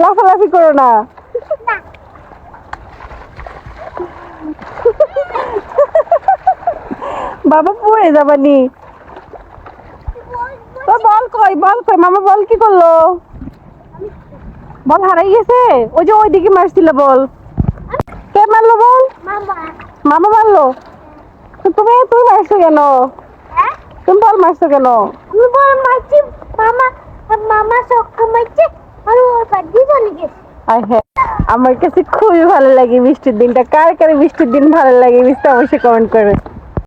লাফালাফি করো না। বাবা পড়ে যাবানি তো বল কই বল কই মামা বল কি করল? বল হারাই গেছে? ওই যে ওইদিকে মারছিল বল। কে মারলো বল? মামা। মারলো? তুমি তুমি মারছো কেন? তুমি বল মারছো কেন? মামা আমার কাছে খুবই ভালো লাগে বৃষ্টির দিনটা। কার কার বৃষ্টির দিন ভালো লাগে বৃষ্টি অবশ্যই কমেন্ট করে